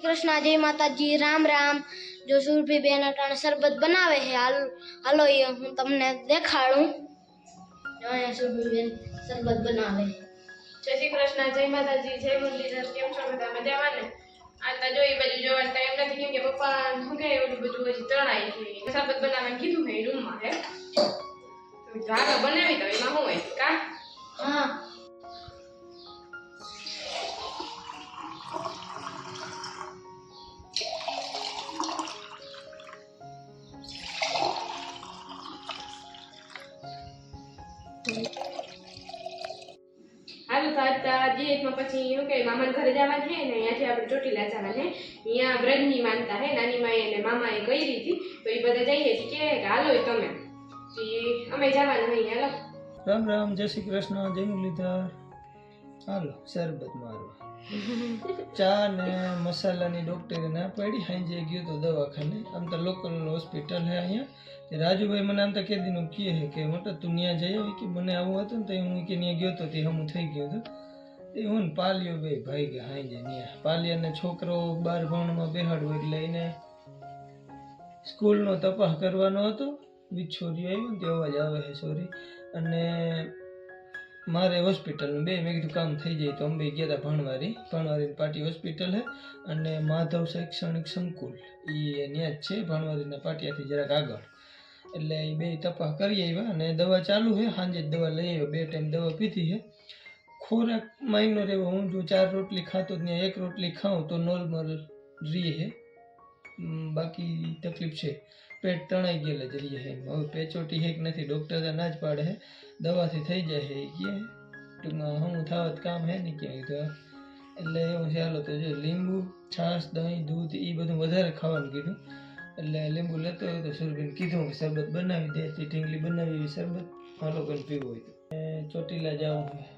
કૃષ્ણ જય માતાજી રામ રામ જો સુરભી બેન અટાણે શરબત બનાવે છે હાલ હાલો એ હું તમને દેખાડું જો અહીંયા સુરભી બેન શરબત બનાવે જય શ્રી કૃષ્ણ જય માતાજી જય મુરલીધર કેમ છો બધા મજામાં ને આ તો જોઈ બાજુ જોવાનો ટાઈમ નથી કેમ કે પપ્પા શું કહે ઓલું બધું હજી તણાય છે શરબત બનાવવાનું કીધું છે રૂમમાં હે તો ધારો બનાવી દો એમાં શું હોય કા હા આજ પછી શું કે મામાને ઘરે જવાનું છે ને અહીંયાથી આપણે ચોટીલા જવાનું છે. અહીંયા વ્રજની માનતા હે નાની માએ અને મામાએ કરી હતી. તો એ બધા જઈએ છીએ કે હાલો તમે. અમે જવાનું અહીં હાલો. રામ રામ, જય શ્રી કૃષ્ણ, જય મુરલીધર. હાલો, શરબત મારવા. ચા ને મસાલાની ડોક્ટરે ના પાડી, હાંજે ગયો તો દવાખાને. આમ તો લોકલ હોસ્પિટલ હે અહીંયા. રાજુભાઈ મને આમ તો કે દીનું કહે કે મોટા તું ત્યાં જઈ આવી કે મને આવું હતું ને તો હું કે ત્યાં ગયો તો તે હમું થઈ ગયો હતો. એ હું પાલિયો બે ભાઈ ગયા હાંજે ત્યાં પાલિયાને છોકરો બાર ભણમાં બેહાડવો એટલે એને સ્કૂલનો તપાસ કરવાનો હતો. વિછોરી આવ્યો ને તે અવાજ આવે છે સોરી અને મારે હોસ્પિટલ બે, મેં કીધું કામ થઈ જાય તો અંબે ગયા હતા ભણવારી. ભણવારી પાટી હોસ્પિટલ હે અને માધવ શૈક્ષણિક સંકુલ. એ ત્યાં જ છે, ભણવારીના પાટિયાથી જરાક આગળ. એટલે એ બે તપાસ કરી આવ્યા અને દવા ચાલુ છે સાંજે જ દવા લઈ આવ્યો. બે ટાઈમ દવા પીધી છે ખોરાક માઇનો રહેવો. હું જો ચાર રોટલી ખાતો જ ત્યાં એક રોટલી ખાઉં તો નોર્મલ રીએ બાકી તકલીફ છે. પેટ તણાઈ ગયેલા જ રહીએ છે હવે પેચોટી હેક નથી ડૉક્ટર ના જ પાડે છે દવાથી થઈ જાય છે કે ટૂંકમાં હું થાવત કામ હે ને ક્યાંય તો. એટલે એવું ચાલો તો જો લીંબુ, છાશ, દહીં, દૂધ એ બધું વધારે ખાવાનું કીધું. એટલે લીંબુ લેતો હોય તો સુરભીને કીધું કે શરબત બનાવી દે. ઢીંગલી બનાવી, શરબત હાલો કરીને પીવું હોય ચોટીલા જવું છે હા.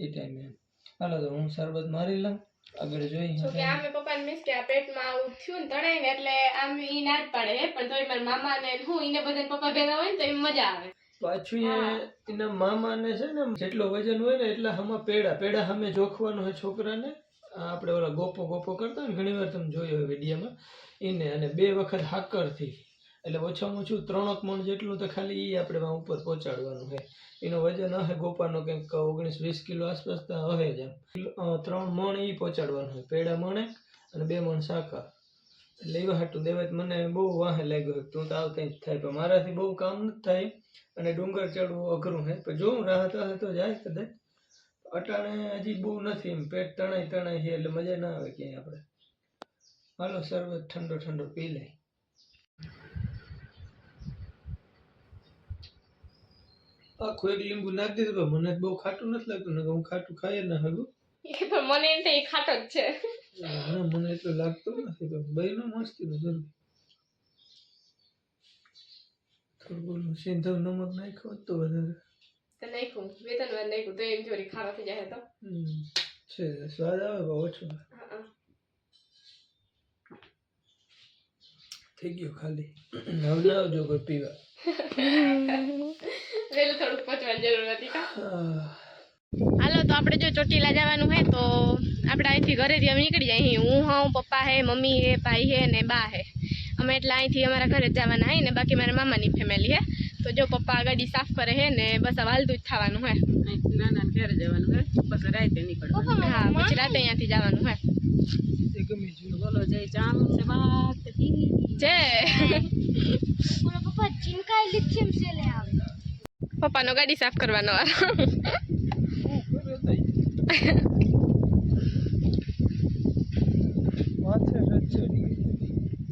એ ટાઈમે હાલો તો હું શરબત મારી લઉં. આગળ જોઈ તો કે આમે પપ્પાને મીન્સ કે આ પેટમાં આવું થયું ને એટલે આમ ઈ ના જ પાડે હે પણ તોય મારા મામા ને હું ઈને બધાને પપ્પા ભેગા હોય ને તો એમ મજા આવે. પાછું એના મામાને છે ને જેટલો વજન હોય ને એટલા હમણાં પેડા પેડા હમે જોખવાનું હોય છોકરાને. આપણે ઓલા ગોપો ગોપો કરતા હોય ને ઘણી વાર તમે જોયો હોય વિડીયોમાં એને અને બે વખત હાકરથી એટલે ઓછામાં ઓછું ત્રણક મણ જેટલું તો ખાલી એ આપણે ઉપર પહોંચાડવાનું છે. એનો વજન હશે ગોપાનો કંઈક ઓગણીસ વીસ કિલો આસપાસ હશે જ એમ. ત્રણ મણ એ પહોંચાડવાનું હોય પેડા મણે અને બે મણ શાકા એટલે એવા હાટું દેવાય મને બહુ વાહે લાગ્યો તું તો આવું કંઈક થાય. પણ મારાથી બહુ કામ નથી થાય અને ડુંગર ચડવું અઘરું છે. પણ જોઉં રાહત હશે તો જાય કદાચ. અટાણે હજી બહુ નથી એમ. પેટ તણાઈ તણાઈ છે એટલે મજા ના આવે ક્યાંય આપણે. હાલો, શરબત ઠંડો ઠંડો પી લે. આખું એક લીંબુ નાખી દીધું પણ મને બહુ ખાટું નથી લાગતું ને હું ખાટું ખાઈ ના એ પણ મને એમ થાય ખાટો જ છે. ના મને એટલું લાગતું નથી તો બહેનો મસ્તી નું જરૂર થોડું સિંધવ નમક નાખ્યો તો વધારે. તો નાખ્યું બે ત્રણ વાર નાખ્યું તો એમ થોડી ખાવા થઈ જાય તો. છે સ્વાદ આવે ઓછો. થઈ ગયો ખાલી. હવે આવજો કોઈ પીવા. વહેલું થોડુંક પચવાની જરૂર હતી કા આહ. હાલો તો આપણે જો ચોટીલા જવાનું હે તો આપણે અહીંથી ઘરેથી અમે નીકળી જાય અહીં હું હું પપ્પા હે મમ્મી હે ભાઈ હે ને બા હે અમે એટલે અહીંથી અમારા ઘરે જ જવાના હે ને બાકી મારા મામાની ફેમિલી હે તો જો પપ્પા ગાડી સાફ કરે હે ને બસ હવે હાલતું જ થવાનું હે નાના ઘરે જવાનું હે પછી રાતે નીકળવાનું હા પછી રાતે અહીંયાથી જવાનું હે એ ગમે છે બોલો જય ચામ છે બાત જે મારા પપ્પા ચીનકાઈ લીધી એમ છે લે આવે પપ્પાનો ગાડી સાફ કરવાનો વારો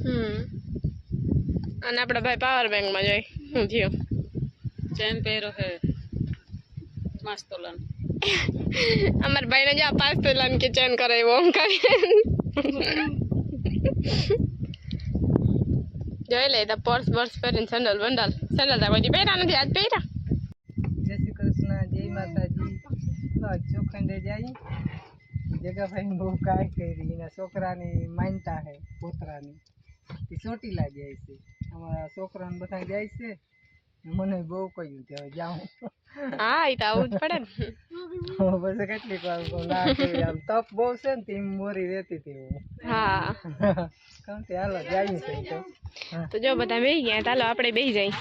હમ. અને આપણા ભાઈ પાવર બેંકમાં જોઈ હું થયો? ચેન પહેરો છે. મસ્ત તોલન. અમારા ભાઈને જો પાંચ તોલાની કે ચેન કરાવ્યો ઓમ કાઢે જોઈ લે તો પર્સ બર્સ પહેરીને સેન્ડલ બંડલ સેન્ડલ તો કોઈ પહેર્યા નથી આજ પહેર્યા? માતાજી બસ ચોખંડે જાય જગાભાઈ બહુ કાંઈ કરી એના છોકરાની માનતા છે પોતરાની એ ચોટીલા જાય છે અમારા છોકરાને બધા જાય છે મને બહુ કહ્યું કે હવે જાઉં હા એ તો આવું જ પડે ને પછી કેટલીક વાર કહું, ના કેવી આમ તપ બહુ છે ને તેમ મોરી રહેતી હતી હું હા કામ કે હાલો જાય છે તો તો જો બધા બેસી ગયા ચાલો આપણે બેસી જઈએ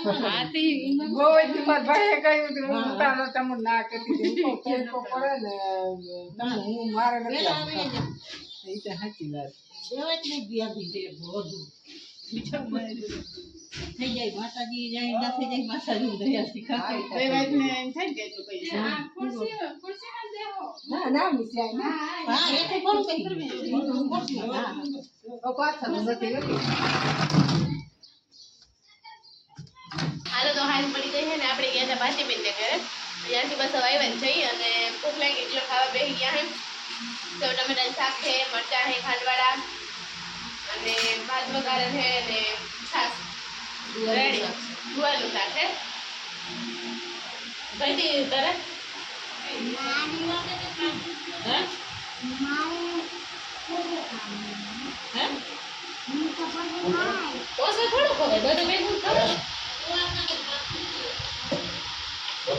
બહુ જ મારા ભાઈએ કહ્યું હતું, હું ઉતારો તમે ના કરતી હતી. હું કહું, કેમ તો પડે ને, તમે હું મારે નથી આવતા. એ તો સાચી વાત. ના, ના, મિસાઈ, ના. તો પાછળ નથી રહેતી. હાલો તો હાલ પડી ગઈ છે ને આપણે ગયા હતા ભાતીબેન ને ઘરે. ત્યાંથી બસ હવે આવ્યા જઈ અને ભૂખ લાગી એટલે ખાવા બેસી ગયા હે સેવ ટમેટાનું શાક છે મરચાં છે ખાંડવાળા અને ભાત વઘારે છે અને છાશ રેડી. ગુવારનું શાક છે. કઈ દી તારે? હે? હે? ઓછું થોડું ખવાય બધું ભેગું ખવાય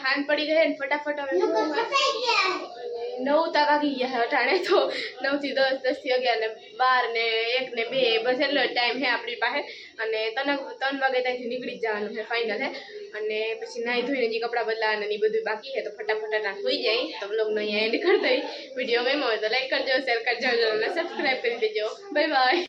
હાન પડી ગઈ ને ફટાફટ હવે નવ તા વાગી ગયા છે અટાણે તો નવ થી દસ દસ થી અગિયાર ને બાર ને એક ને બે બસ એટલો ટાઈમ છે આપણી પાસે અને ત્રણ ત્રણ વાગે ત્યાંથી નીકળી જ જવાનું છે ફાઇનલ છે અને પછી નાહી ધોઈને જે કપડાં બદલાવાના ને ઈ બધું બાકી છે તો ફટાફટ ના થઈ જાય તો બ્લોગનો અહીંયા એન્ડ કરી દઈ વિડીયો ગમ્યો હોય તો લાઈક કરજો શેર કરજો અને સબસ્ક્રાઈબ કરી દેજો બાય બાય